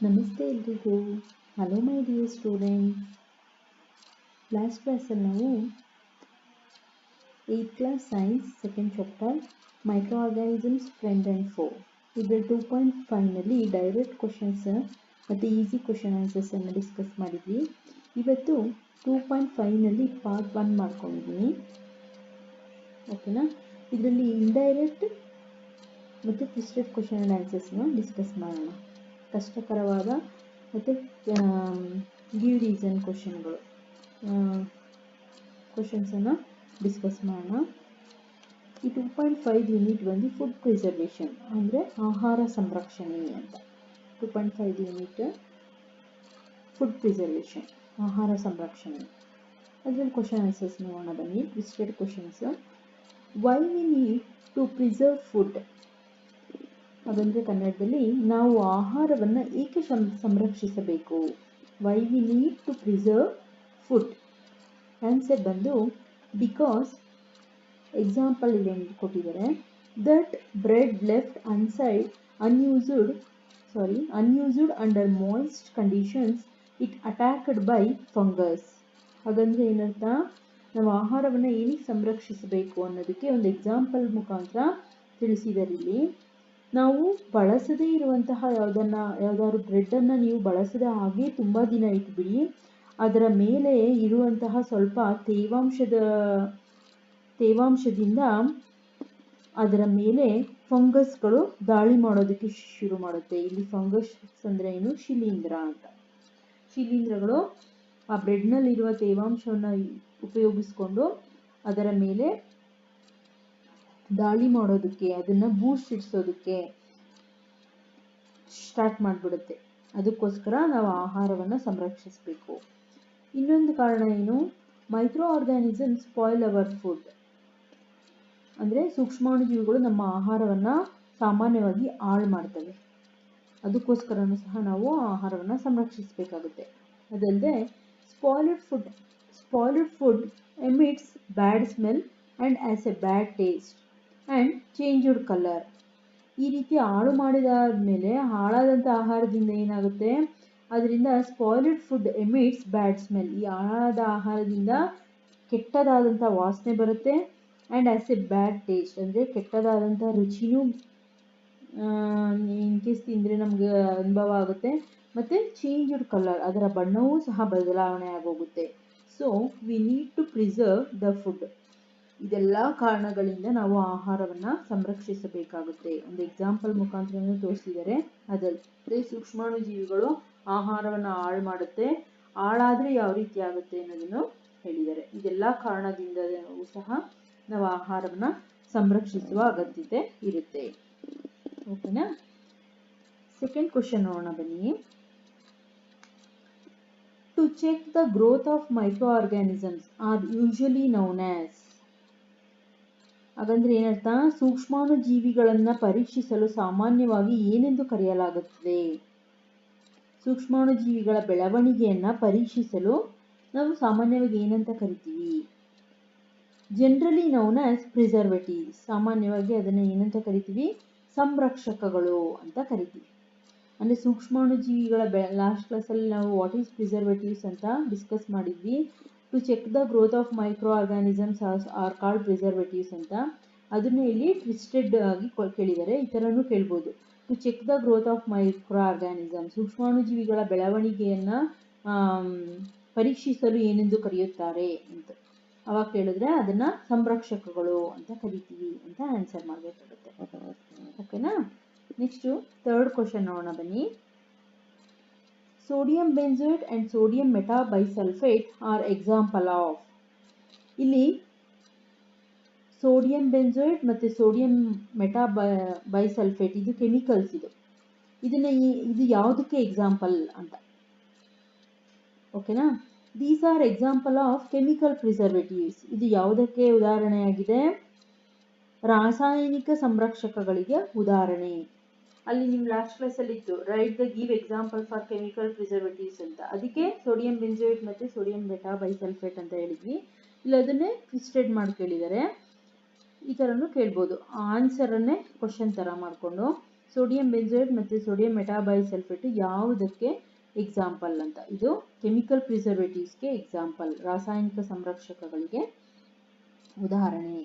ನಮಸ್ತೆ ಎಲ್ರಿಗೂ. Hello my dear students last ಕ್ಲಾಸಲ್ಲಿ ನಾವು eighth class science second chapter micro organisms friend and foe ಇದರ ಟೂ ಪಾಯಿಂಟ್ ಫೈವ್ನಲ್ಲಿ ಡೈರೆಕ್ಟ್ ಕ್ವಶನ್ಸ್ ಮತ್ತು ಈಸಿ ಕ್ವಶನ್ ಆನ್ಸರ್ಸನ್ನು ಡಿಸ್ಕಸ್ ಮಾಡಿದ್ವಿ. ಇವತ್ತು ಟೂ ಪಾಯಿಂಟ್ ಫೈವ್ನಲ್ಲಿ ಪಾರ್ಟ್ ಒನ್ ಮಾಡ್ಕೊಂಡಿದ್ದೀನಿ ಓಕೆನಾ ಇದರಲ್ಲಿ ಇಂಡೈರೆಕ್ಟ್ ಮತ್ತು ಟ್ವಿಸ್ಟೆಡ್ ಕ್ವಶನ್ ಆ್ಯಂಡ್ ಆನ್ಸರ್ಸ್ನ ಡಿಸ್ಕಸ್ ಮಾಡೋಣ. ಕಷ್ಟಕರವಾದ ಮತ್ತು ಗಿವ್ ರೀಸನ್ ಕ್ವಶನ್ಗಳು ಕ್ವಶನ್ಸನ್ನು ಡಿಸ್ಕಸ್ ಮಾಡೋಣ. ಈ ಟೂ ಪಾಯಿಂಟ್ ಫೈವ್ ಯೂನಿಟ್ ಬಂದು ಫುಡ್ ಪ್ರಿಸರ್ವೇಷನ್ ಅಂದರೆ ಆಹಾರ ಸಂರಕ್ಷಣೆ ಅಂತ. Two point five unit food preservation ಆಹಾರ ಸಂರಕ್ಷಣೆ. ಅದರಲ್ಲಿ ಕ್ವಶನ್ ಆನ್ಸರ್ಸ್ ನೋಡೋಣ ಬನ್ನಿ twisted questions why we need to preserve food ಹಾಗಂದರೆ ಕನ್ನಡದಲ್ಲಿ ನಾವು ಆಹಾರವನ್ನು ಏಕೆ ಸಂರಕ್ಷಿಸಬೇಕು? Why we need to preserve food answer ಬಂದು ಬಿಕಾಸ್ ಎಕ್ಸಾಂಪಲ್ ಇಲ್ಲಿ ಕೊಟ್ಟಿದ್ದಾರೆ that bread left inside unused sorry unused under moist conditions it attacked by fungus ಹಾಗಂದರೆ ಏನರ್ಥ? ನಾವು ಆಹಾರವನ್ನು ಏನಕ್ಕೆ ಸಂರಕ್ಷಿಸಬೇಕು ಅನ್ನೋದಕ್ಕೆ ಒಂದು ಎಕ್ಸಾಂಪಲ್ ಮುಖಾಂತರ ತಿಳಿಸಿದ್ದಾರೆ ಇಲ್ಲಿ. ನಾವು ಬಳಸದೇ ಇರುವಂತಹ ಯಾವುದನ್ನ, ಯಾವುದಾದ್ರು ಬ್ರೆಡ್ಡನ್ನು ನೀವು ಬಳಸದೇ ಹಾಗೆ ತುಂಬ ದಿನ ಇಟ್ಬಿಡಿ. ಅದರ ಮೇಲೆ ಇರುವಂತಹ ಸ್ವಲ್ಪ ತೇವಾಂಶದ, ತೇವಾಂಶದಿಂದ ಅದರ ಮೇಲೆ ಫಂಗಸ್ಗಳು ದಾಳಿ ಮಾಡೋದಕ್ಕೆ ಶುರು ಮಾಡುತ್ತೆ. ಇಲ್ಲಿ ಫಂಗಸ್ ಅಂದರೆ ಏನು? ಶಿಲೀಂಧ್ರ ಅಂತ. ಶಿಲೀಂಧ್ರಗಳು ಆ ಬ್ರೆಡ್ನಲ್ಲಿರುವ ತೇವಾಂಶವನ್ನು ಉಪಯೋಗಿಸ್ಕೊಂಡು ಅದರ ಮೇಲೆ ದಾಳಿ ಮಾಡೋದಕ್ಕೆ, ಅದನ್ನ ಬೂಸ್ಟ್ ಇಡ್ಸೋದಕ್ಕೆ ಸ್ಟಾರ್ಟ್ ಮಾಡಿಬಿಡುತ್ತೆ. ಅದಕ್ಕೋಸ್ಕರ ನಾವು ಆಹಾರವನ್ನು ಸಂರಕ್ಷಿಸಬೇಕು. ಇನ್ನೊಂದು ಕಾರಣ ಏನು? Micro organism spoil our food ಅಂದರೆ ಸೂಕ್ಷ್ಮಾಣುಜೀವಿಗಳು ನಮ್ಮ ಆಹಾರವನ್ನು ಸಾಮಾನ್ಯವಾಗಿ ಹಾಳು ಮಾಡ್ತವೆ. ಅದಕ್ಕೋಸ್ಕರನೂ ಸಹ ನಾವು ಆಹಾರವನ್ನು ಸಂರಕ್ಷಿಸಬೇಕಾಗುತ್ತೆ. ಅದಲ್ಲದೆ spoiled food spoiled food emits bad smell and as a bad taste and changed colour ಈ ರೀತಿ ಹಾಳು ಮಾಡಿದಾದ್ಮೇಲೆ ಹಾಳಾದಂಥ ಆಹಾರದಿಂದ ಏನಾಗುತ್ತೆ? ಅದರಿಂದ spoiled food emits bad smell ಈ ಹಾಳಾದ ಆಹಾರದಿಂದ ಕೆಟ್ಟದಾದಂಥ ವಾಸನೆ ಬರುತ್ತೆ and as a bad taste ಅಂದರೆ ಕೆಟ್ಟದಾದಂಥ ರುಚಿನೂ ಇನ್ ಕೇಸ್ ತಿಂದರೆ ನಮಗೆ ಅನುಭವ ಆಗುತ್ತೆ. ಮತ್ತು ಚೇಂಜ್ಡ್ ಕಲರ್ ಅದರ ಬಣ್ಣವೂ ಸಹ ಬದಲಾವಣೆ ಆಗೋಗುತ್ತೆ. So we need to preserve the food ಇದೆಲ್ಲ ಕಾರಣಗಳಿಂದ ನಾವು ಆಹಾರವನ್ನು ಸಂರಕ್ಷಿಸಬೇಕಾಗುತ್ತೆ. ಒಂದು ಎಕ್ಸಾಂಪಲ್ ಮುಖಾಂತರ ಅದರ ಸೂಕ್ಷ್ಮಾಣು ಜೀವಿಗಳು ಆಹಾರವನ್ನ ಹಾಳು ಮಾಡುತ್ತೆ. ಹಾಳಾದ್ರೆ ಯಾವ ರೀತಿ ಆಗುತ್ತೆ ಅನ್ನೋದನ್ನು ಹೇಳಿದ್ದಾರೆ ಇದೆಲ್ಲ ಕಾರಣದಿಂದ ಸಹ ನಾವು ಆಹಾರವನ್ನ ಸಂರಕ್ಷಿಸುವ ಅಗತ್ಯತೆ ಇರುತ್ತೆ. ಓಕೆನಾ ಸೆಕೆಂಡ್ ಕ್ವಶನ್ ನೋಡೋಣ ಬನ್ನಿ. To check the growth of micro organisms are usually known as ಹಾಗಂದ್ರೆ ಏನರ್ಥ? ಸೂಕ್ಷ್ಮಾಣು ಜೀವಿಗಳನ್ನು ಪರೀಕ್ಷಿಸಲು ಸಾಮಾನ್ಯವಾಗಿ ಏನೆಂದು ಕರೆಯಲಾಗುತ್ತದೆ? ಸೂಕ್ಷ್ಮಾಣು ಜೀವಿಗಳ ಬೆಳವಣಿಗೆಯನ್ನ ಪರೀಕ್ಷಿಸಲು ನಾವು ಸಾಮಾನ್ಯವಾಗಿ ಏನಂತ ಕರಿತೀವಿ? ಜನರಲಿ ನೌನ್ ಆಸ್ ಪ್ರಿಸರ್ವೇಟಿವ್ ಸಾಮಾನ್ಯವಾಗಿ ಅದನ್ನ ಏನಂತ ಕರಿತೀವಿ? ಸಂರಕ್ಷಕಗಳು ಅಂತ ಕರಿತೀವಿ. ಅಂದ್ರೆ ಸೂಕ್ಷ್ಮಾಣು ಜೀವಿಗಳ ಬೆ ಲಾಸ್ಟ್ ಕ್ಲಾಸಲ್ಲಿ ನಾವು ವಾಟ್ ಈಸ್ ಪ್ರಿಸರ್ವೇಟಿವ್ಸ್ ಅಂತ ಡಿಸ್ಕಸ್ ಮಾಡಿದ್ವಿ. To check the growth of micro organisms are called preservatives ಅಂತ. ಅದನ್ನು ಇಲ್ಲಿ ಟ್ವಿಸ್ಟೆಡ್ ಆಗಿ ಕೇಳಿದ್ದಾರೆ. ಈ ಥರನೂ ಕೇಳ್ಬೋದು. To check the growth of micro organism ಸೂಕ್ಷ್ಮಾಣುಜೀವಿಗಳ ಬೆಳವಣಿಗೆಯನ್ನು ಪರೀಕ್ಷಿಸಲು ಏನೆಂದು ಕರೆಯುತ್ತಾರೆ ಅಂತ. ಅವಾಗ ಕೇಳಿದ್ರೆ ಅದನ್ನು ಸಂರಕ್ಷಕಗಳು ಅಂತ ಕರಿತೀವಿ ಅಂತ ಆನ್ಸರ್ ಮಾಡಬೇಕಾಗುತ್ತೆ. ಓಕೆನಾ? ನೆಕ್ಸ್ಟು ತರ್ಡ್ ಕ್ವಶನ್ ನೋಡೋಣ ಬನ್ನಿ. Sodium benzoate and sodium metabisulphite are example of ಇಲ್ಲಿ ಸೋಡಿಯಂ ಬೆಂಜೋಯೇಟ್ ಮತ್ತು ಸೋಡಿಯಂ ಮೆಟಾಬೈ ಬೈಸಲ್ಫೇಟ್ ಇದು ಕೆಮಿಕಲ್ಸ್ ಇದು. ಇದನ್ನ ಇದು ಯಾವುದಕ್ಕೆ ಎಕ್ಸಾಂಪಲ್ ಅಂತ. ಓಕೆನಾ these are example of chemical preservatives ಇದು ಯಾವುದಕ್ಕೆ ಉದಾಹರಣೆಯಾಗಿದೆ? ರಾಸಾಯನಿಕ ಸಂರಕ್ಷಕಗಳಿಗೆ ಉದಾಹರಣೆ. ಅಲ್ಲಿ ನಿಮ್ಮ ಲಾಸ್ಟ್ ಕ್ಲಾಸಲ್ಲಿ ಇತ್ತು. Write the give example for chemical preservatives ಅಂತ. ಅದಕ್ಕೆ ಸೋಡಿಯಂ ಬೆಂಜೋಯೇಟ್ ಮತ್ತು ಸೋಡಿಯಂ ಬೆಟಾ ಬೈಸಲ್ಫೇಟ್ ಅಂತ ಹೇಳಿದ್ವಿ. ಇಲ್ಲಿ ಅದನ್ನೇ ಟ್ವಿಸ್ಟೆಡ್ ಮಾಡಿ ಕೇಳಿದ್ದಾರೆ. ಈ ಥರನೂ ಕೇಳ್ಬೋದು. ಆನ್ಸರನ್ನೇ ಕ್ವಶನ್ ಥರ ಮಾಡಿಕೊಂಡು ಸೋಡಿಯಂ ಬೆಂಜೋಯೇಟ್ ಮತ್ತು ಸೋಡಿಯಂ ಮೆಟಾಬೈಸಲ್ಫೇಟ್ ಯಾವುದಕ್ಕೆ ಎಕ್ಸಾಂಪಲ್ ಅಂತ. ಇದು ಕೆಮಿಕಲ್ ಪ್ರಿಸರ್ವೇಟಿವ್ಸ್ಗೆ ಎಕ್ಸಾಂಪಲ್ ರಾಸಾಯನಿಕ ಸಂರಕ್ಷಕಗಳಿಗೆ ಉದಾಹರಣೆ.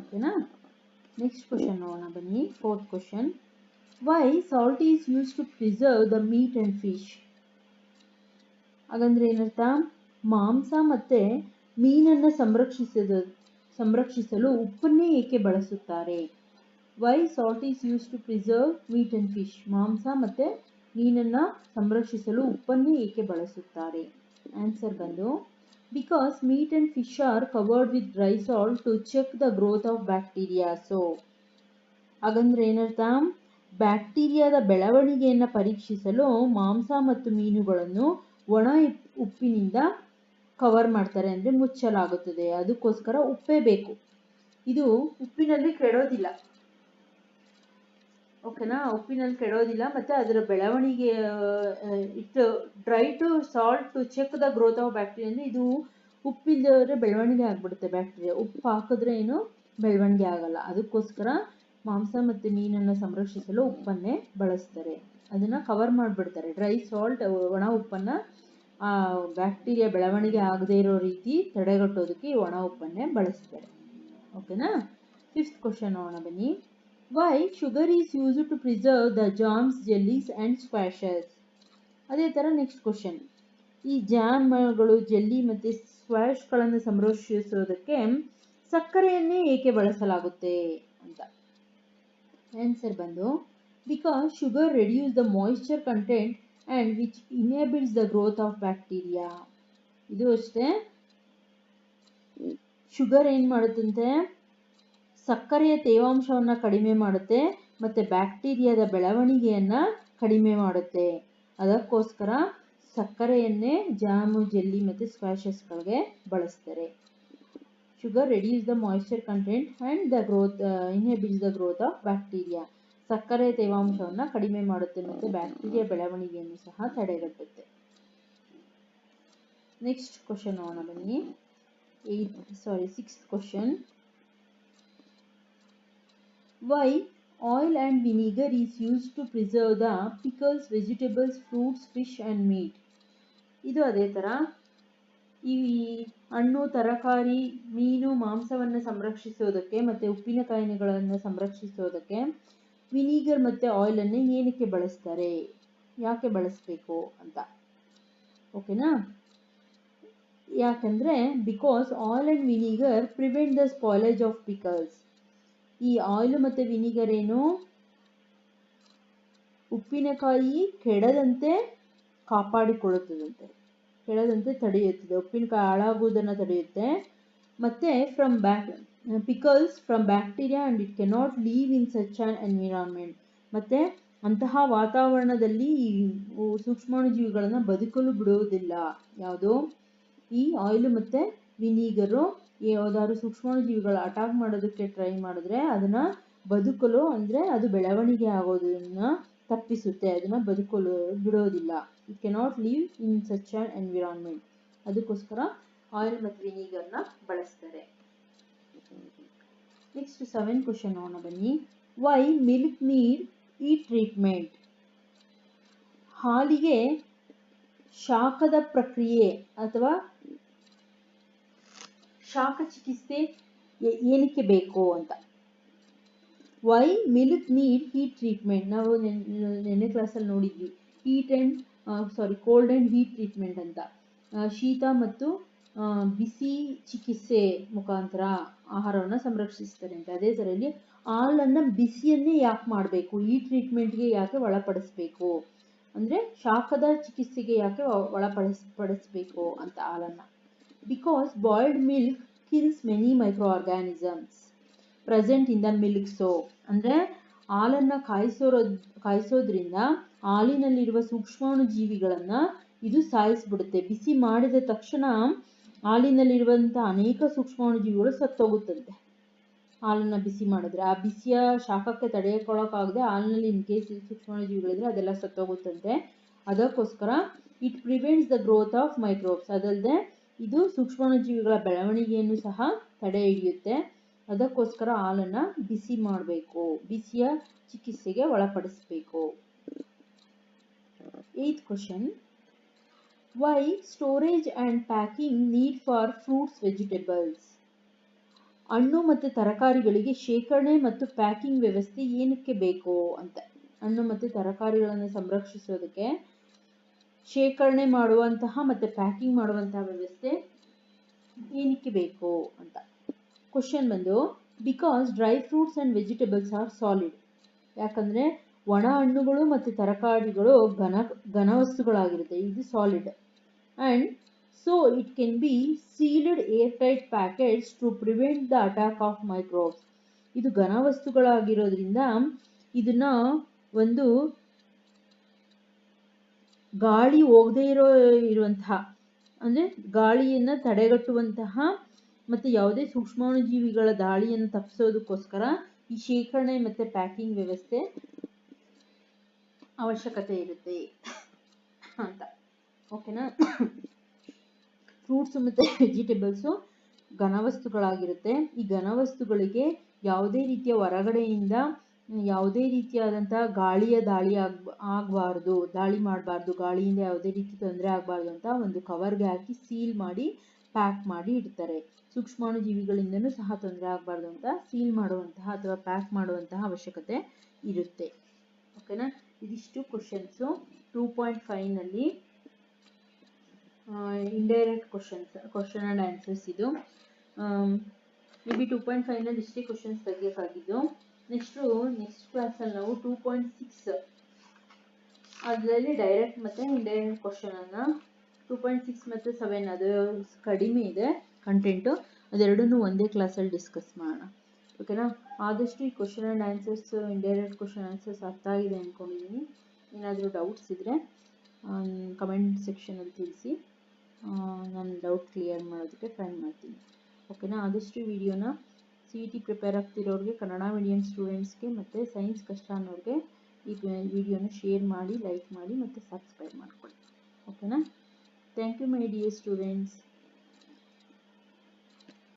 ಓಕೆನಾ ನೆಕ್ಸ್ಟ್ ಕ್ವಶನ್ ನೋಡೋಣ ಬನ್ನಿ. Fourth question why salt is use to preserve the meat and fish ಹಾಗಂದ್ರೆ ಏನರ್ಥ? ಮಾಂಸ ಮತ್ತು ಮೀನನ್ನು ಸಂರಕ್ಷಿಸದ, ಸಂರಕ್ಷಿಸಲು ಉಪ್ಪನ್ನೇ ಏಕೆ ಬಳಸುತ್ತಾರೆ? Why salt is use to preserve meat and fish ಮಾಂಸ ಮತ್ತು ಮೀನನ್ನು ಸಂರಕ್ಷಿಸಲು ಉಪ್ಪನ್ನೇ ಏಕೆ ಬಳಸುತ್ತಾರೆ? ಆನ್ಸರ್ ಬಂದು because meat and fish are covered with dry salt to check the growth of bacteria so ಹಾಗಂದ್ರೆ ಏನರ್ಥ? ಬ್ಯಾಕ್ಟೀರಿಯಾದ ಬೆಳವಣಿಗೆಯನ್ನು ಪರೀಕ್ಷಿಸಲು ಮಾಂಸ ಮತ್ತು ಮೀನುಗಳನ್ನು ಒಣ ಉಪ್ಪಿನಿಂದ ಕವರ್ ಮಾಡ್ತಾರೆ ಅಂದರೆ ಮುಚ್ಚಲಾಗುತ್ತದೆ. ಅದಕ್ಕೋಸ್ಕರ ಉಪ್ಪೇ ಬೇಕು. ಇದು ಉಪ್ಪಿನಲ್ಲಿ ಕೆಡೋದಿಲ್ಲ. ಓಕೆನಾ ಉಪ್ಪಿನಲ್ಲಿ ಕೆಡೋದಿಲ್ಲ ಮತ್ತು ಅದರ ಬೆಳವಣಿಗೆ it dry to salt to check the growth of bacteria ಅಂದರೆ ಇದು ಉಪ್ಪಿಲ್ಲದ್ರೆ ಬೆಳವಣಿಗೆ ಆಗಿಬಿಡುತ್ತೆ ಬ್ಯಾಕ್ಟೀರಿಯಾ ಉಪ್ಪು ಹಾಕಿದ್ರೆ ಏನು ಬೆಳವಣಿಗೆ ಆಗಲ್ಲ. ಅದಕ್ಕೋಸ್ಕರ ಮಾಂಸ ಮತ್ತು ಮೀನನ್ನು ಸಂರಕ್ಷಿಸಲು ಉಪ್ಪನ್ನೇ ಬಳಸ್ತಾರೆ. ಅದನ್ನು ಕವರ್ ಮಾಡಿಬಿಡ್ತಾರೆ. ಡ್ರೈ ಸಾಲ್ಟ್ ಒಣ ಉಪ್ಪನ್ನು ಬ್ಯಾಕ್ಟೀರಿಯಾ ಬೆಳವಣಿಗೆ ಆಗದೇ ಇರೋ ರೀತಿ ತಡೆಗಟ್ಟೋದಕ್ಕೆ ಈ ಒಣ ಉಪ್ಪನ್ನೇ ಬಳಸ್ತಾರೆ. ಓಕೆನಾ ಫಿಫ್ತ್ ಕ್ವಶನ್ ನೋಡೋಣ ಬನ್ನಿ. Why sugar is use to preserve the jams jellies and squashes ಅದೇ ಥರ ನೆಕ್ಸ್ಟ್ ಕ್ವಶನ್ ಈ ಜಾಮ್ಗಳು ಜೆಲ್ಲಿ ಮತ್ತು ಸ್ಕ್ವಾಶ್ಗಳನ್ನು ಸಂರಕ್ಷಿಸೋದಕ್ಕೆ ಸಕ್ಕರೆಯನ್ನೇ ಏಕೆ ಬಳಸಲಾಗುತ್ತೆ ಅಂತ. ಆನ್ಸರ್ ಬಂದು because sugar reduce the moisture content and which enables the growth of bacteria ಇದು ಅಷ್ಟೇ. ಶುಗರ್ ಏನು ಮಾಡುತ್ತಂತೆ? ಸಕ್ಕರೆಯ ತೇವಾಂಶವನ್ನು ಕಡಿಮೆ ಮಾಡುತ್ತೆ, ಮತ್ತು ಬ್ಯಾಕ್ಟೀರಿಯಾದ ಬೆಳವಣಿಗೆಯನ್ನು ಕಡಿಮೆ ಮಾಡುತ್ತೆ. ಅದಕ್ಕೋಸ್ಕರ ಸಕ್ಕರೆಯನ್ನೇ ಜಾಮು, ಜೆಲ್ಲಿ ಮತ್ತು ಸ್ಕ್ವಾಷಸ್ಗಳಿಗೆ ಬಳಸ್ತಾರೆ. Sugar the the content content the the uh, inhibits the growth of bacteria. ಸಕ್ಕರೆ ತೇವಾಂಶವನ್ನು ಕಡಿಮೆ ಮಾಡುತ್ತೆ ಮತ್ತು ಬ್ಯಾಕ್ಟೀರಿಯಾ ಬೆಳವಣಿಗೆಯನ್ನು ಸಹ ತಡೆಗಟ್ಟುತ್ತೆ. ನೆಕ್ಸ್ಟ್ ಕ್ವಶನ್ ನೋಡೋಣ ಬನ್ನಿ. Eighth sorry sixth question why oil and vinegar is use to preserve the pickles vegetables fruits fish and meat ಇದು ಅದೇ ಥರ ಈ ಹಣ್ಣು, ತರಕಾರಿ, ಮೀನು, ಮಾಂಸವನ್ನು ಸಂರಕ್ಷಿಸೋದಕ್ಕೆ ಮತ್ತು ಉಪ್ಪಿನಕಾಯಿಗಳನ್ನು ಸಂರಕ್ಷಿಸೋದಕ್ಕೆ ವಿನಿಗರ್ ಮತ್ತು ಆಯಿಲನ್ನು ಏನಕ್ಕೆ ಬಳಸ್ತಾರೆ? ಯಾಕೆ ಬಳಸಬೇಕು ಅಂತ? ಓಕೆನಾ ಯಾಕಂದರೆ because oil and vinegar prevent the spoilage of pickles ಈ ಆಯಿಲ್ ಮತ್ತು ವಿನಿಗರ್ ಏನು? ಉಪ್ಪಿನಕಾಯಿ ಕೆಡದಂತೆ ಕಾಪಾಡಿಕೊಳ್ಳುತ್ತದಂತೆ. ಕೆಡದಂತೆ ತಡೆಯುತ್ತದೆ. ಉಪ್ಪಿನಕಾಯಿ ಹಾಳಾಗುವುದನ್ನು ತಡೆಯುತ್ತೆ. ಮತ್ತು from back pickles from bacteria and it cannot leave in such an environment ಮತ್ತು ಅಂತಹ ವಾತಾವರಣದಲ್ಲಿ ಈ ಸೂಕ್ಷ್ಮಾಣುಜೀವಿಗಳನ್ನು ಬದುಕಲು ಬಿಡುವುದಿಲ್ಲ. ಯಾವುದು? ಈ ಆಯಿಲು ಮತ್ತು ವಿನೀಗರು ಯಾವುದಾದ್ರು ಸೂಕ್ಷ್ಮಾಣುಜೀವಿಗಳು ಅಟ್ಯಾಕ್ ಮಾಡೋದಕ್ಕೆ ಟ್ರೈ ಮಾಡಿದ್ರೆ ಅದನ್ನು ಬದುಕಲು ಅಂದರೆ ಅದು ಬೆಳವಣಿಗೆ ಆಗೋದನ್ನು ತಪ್ಪಿಸುತ್ತೆ, ಅದನ್ನ ಬದುಕಲು ಬಿಡೋದಿಲ್ಲ. It cannot leave in such and environment ಅದಕ್ಕೋಸ್ಕರ ಆಯಿಲ್ ಮತ್ತು ವಿನಿಗರ್ನ ಬಳಸ್ತಾರೆ. ನೆಕ್ಸ್ಟ್ ಸೆವೆನ್ ಕ್ವಶನ್ ನೋಡೋಣ ಬನ್ನಿ. ವೈ ಮಿಲ್ಕ್ ನೀಡ್ ಈ ಟ್ರೀಟ್ಮೆಂಟ್ ಹಾಲಿಗೆ ಶಾಖದ ಪ್ರಕ್ರಿಯೆ ಅಥವಾ ಶಾಖ ಚಿಕಿತ್ಸೆ ಏನಕ್ಕೆ ಬೇಕು ಅಂತ. Why milk need heat treatment ನಾವು ನೆನ್ನೆ ಕ್ಲಾಸಲ್ಲಿ ನೋಡಿದ್ವಿ. Heat and sorry cold and heat treatment ಅಂತ. ಶೀತ ಮತ್ತು ಬಿಸಿ ಚಿಕಿತ್ಸೆ ಮುಖಾಂತರ ಆಹಾರವನ್ನು ಸಂರಕ್ಷಿಸ್ತಾರೆ ಅಂತ. ಅದೇ ಥರ ಇಲ್ಲಿ ಹಾಲನ್ನು ಬಿಸಿಯನ್ನೇ ಯಾಕೆ ಮಾಡಬೇಕು? ಈ ಟ್ರೀಟ್ಮೆಂಟ್ಗೆ ಯಾಕೆ ಒಳಪಡಿಸ್ಬೇಕು? ಅಂದರೆ ಶಾಖದ ಚಿಕಿತ್ಸೆಗೆ ಯಾಕೆ ಒಳಪಡಿಸ್, ಪಡಿಸ್ಬೇಕು ಅಂತ ಹಾಲನ್ನು. Because boiled milk kills many micro organisms present in the milk so ಅಂದರೆ ಹಾಲನ್ನು ಕಾಯಿಸೋರೋ, ಕಾಯಿಸೋದ್ರಿಂದ ಹಾಲಿನಲ್ಲಿರುವ ಸೂಕ್ಷ್ಮಾಣು ಜೀವಿಗಳನ್ನು ಇದು ಸಾಯಿಸ್ಬಿಡುತ್ತೆ. ಬಿಸಿ ಮಾಡಿದ ತಕ್ಷಣ ಹಾಲಿನಲ್ಲಿರುವಂಥ ಅನೇಕ ಸೂಕ್ಷ್ಮಾಣು ಜೀವಿಗಳು ಸತ್ತೋಗುತ್ತಂತೆ. ಹಾಲನ್ನು ಬಿಸಿ ಮಾಡಿದ್ರೆ ಆ ಬಿಸಿಯ ಶಾಖಕ್ಕೆ ತಡೆಯಕೊಳ್ಳೋಕ್ಕಾಗದೆ ಹಾಲಿನಲ್ಲಿ ಇನ್ ಕೇಸ್ ಸೂಕ್ಷ್ಮಾಣು ಜೀವಿಗಳಿದ್ರೆ ಅದೆಲ್ಲ ಸತ್ತೋಗುತ್ತಂತೆ. ಅದಕ್ಕೋಸ್ಕರ it prevents the growth of microbes ಅದಲ್ಲದೆ ಇದು ಸೂಕ್ಷ್ಮಾಣು ಜೀವಿಗಳ ಬೆಳವಣಿಗೆಯನ್ನು ಸಹ ತಡೆ ಹಿಡಿಯುತ್ತೆ ಅದಕ್ಕೋಸ್ಕರ ಹಾಲನ್ನು ಬಿಸಿ ಮಾಡಬೇಕು. ಬಿಸಿಯ ಚಿಕಿತ್ಸೆಗೆ ಒಳಪಡಿಸಬೇಕು. Eighth question why storage and packing need for fruits vegetables ಹಣ್ಣು ಮತ್ತು ತರಕಾರಿಗಳಿಗೆ ಶೇಖರಣೆ ಮತ್ತು ಪ್ಯಾಕಿಂಗ್ ವ್ಯವಸ್ಥೆ ಏನಕ್ಕೆ ಬೇಕು ಅಂತ. ಹಣ್ಣು ಮತ್ತು ತರಕಾರಿಗಳನ್ನು ಸಂರಕ್ಷಿಸೋದಕ್ಕೆ ಶೇಖರಣೆ ಮಾಡುವಂತಹ ಮತ್ತು ಪ್ಯಾಕಿಂಗ್ ಮಾಡುವಂತಹ ವ್ಯವಸ್ಥೆ ಏನಕ್ಕೆ ಬೇಕು ಅಂತ. ಕ್ವಶನ್ ಬಂದು because dry fruits and vegetables are solid ಯಾಕಂದರೆ ಒಣ ಹಣ್ಣುಗಳು ಮತ್ತು ತರಕಾರಿಗಳು ಘನ ಘನವಸ್ತುಗಳಾಗಿರುತ್ತೆ ಇದು solid and so it can be sealed airtight packets to prevent the attack of microbes ಇದು ಘನವಸ್ತುಗಳಾಗಿರೋದ್ರಿಂದ ಇದನ್ನ ಒಂದು ಗಾಳಿ ಹೋಗದೇ ಇರೋ, ಇರುವಂತಹ, ಅಂದರೆ ಗಾಳಿಯನ್ನು ತಡೆಗಟ್ಟುವಂತಹ ಮತ್ತು ಯಾವುದೇ ಸೂಕ್ಷ್ಮಾಣುಜೀವಿಗಳ ದಾಳಿಯನ್ನು ತಪ್ಪಿಸೋದಕ್ಕೋಸ್ಕರ ಈ ಶೇಖರಣೆ ಮತ್ತು ಪ್ಯಾಕಿಂಗ್ ವ್ಯವಸ್ಥೆ ಅವಶ್ಯಕತೆ ಇರುತ್ತೆ ಅಂತ. ಓಕೆನಾ? ಫ್ರೂಟ್ಸು ಮತ್ತು ವೆಜಿಟೇಬಲ್ಸು ಘನವಸ್ತುಗಳಾಗಿರುತ್ತೆ. ಈ ಘನವಸ್ತುಗಳಿಗೆ ಯಾವುದೇ ರೀತಿಯ ಹೊರಗಡೆಯಿಂದ ಯಾವುದೇ ರೀತಿಯಾದಂತಹ ಗಾಳಿಯ ದಾಳಿ ಆಗ್ ಆಗಬಾರ್ದು, ದಾಳಿ ಮಾಡಬಾರ್ದು, ಗಾಳಿಯಿಂದ ಯಾವುದೇ ರೀತಿ ತೊಂದರೆ ಆಗಬಾರ್ದು ಅಂತ ಒಂದು ಕವರ್ಗೆ ಹಾಕಿ ಸೀಲ್ ಮಾಡಿ, ಪ್ಯಾಕ್ ಮಾಡಿ ಇಡ್ತಾರೆ. ಸೂಕ್ಷ್ಮಾಣುಜೀವಿಗಳಿಂದನೂ ಸಹ ತೊಂದರೆ ಆಗಬಾರ್ದು ಅಂತ ಸೀಲ್ ಮಾಡುವಂತಹ ಅಥವಾ ಪ್ಯಾಕ್ ಮಾಡುವಂತಹ ಅವಶ್ಯಕತೆ ಇರುತ್ತೆ. ಓಕೆನಾ ಇದಿಷ್ಟು questions two point ಫೈವ್ನಲ್ಲಿ indirect questions question and answers ಇದು. ಮೇ ಬಿ ಟೂ ಪಾಯಿಂಟ್ ಫೈವ್ನಲ್ಲಿ ಇಷ್ಟೇ ಕ್ವಶನ್ಸ್ ತೆಗಿಯೋಕ್ಕಾಗಿದ್ದು ನೆಕ್ಸ್ಟು ನೆಕ್ಸ್ಟ್ ಕ್ಲಾಸಲ್ಲಿ ನಾವು ಟೂ ಪಾಯಿಂಟ್ ಸಿಕ್ಸ್ ಅದರಲ್ಲಿ ಡೈರೆಕ್ಟ್ ಮತ್ತು ಇಂಡೈರೆಕ್ಟ್ ಕ್ವಶನನ್ನು ಟೂ ಪಾಯಿಂಟ್ ಸಿಕ್ಸ್ ಮತ್ತು ಸೆವೆನ್ ಅದು ಕಡಿಮೆ ಇದೆ. ಕಂಟೆಂಟು ಅದೆರಡನ್ನೂ ಒಂದೇ ಕ್ಲಾಸಲ್ಲಿ ಡಿಸ್ಕಸ್ ಮಾಡೋಣ. ಓಕೆನಾ ಆದಷ್ಟು ಈ question and answers indirect question answers ಅರ್ಥ ಆಗಿದೆ ಅಂದ್ಕೊಂಡಿದ್ದೀನಿ ಏನಾದರೂ ಡೌಟ್ಸ್ ಇದ್ದರೆ ಕಮೆಂಟ್ ಸೆಕ್ಷನಲ್ಲಿ ತಿಳಿಸಿ. ನಾನು ಡೌಟ್ ಕ್ಲಿಯರ್ ಮಾಡೋದಕ್ಕೆ ಟ್ರೈ ಮಾಡ್ತೀನಿ. ಓಕೆನಾ ಆದಷ್ಟು ವಿಡಿಯೋನ ಸಿ ಇ ಟಿ ಪ್ರಿಪೇರ್ ಆಗ್ತಿರೋರಿಗೆ, ಕನ್ನಡ ಮೀಡಿಯಮ್ ಸ್ಟೂಡೆಂಟ್ಸ್ಗೆ ಮತ್ತು ಸೈನ್ಸ್ ಕಷ್ಟ ಅನ್ನೋರಿಗೆ ಈ ವಿಡಿಯೋನ ಶೇರ್ ಮಾಡಿ ಲೈಕ್ ಮಾಡಿ ಮತ್ತು ಸಬ್ಸ್ಕ್ರೈಬ್ ಮಾಡ್ಕೊಳ್ಳಿ. ಓಕೆನಾ thank you my dear students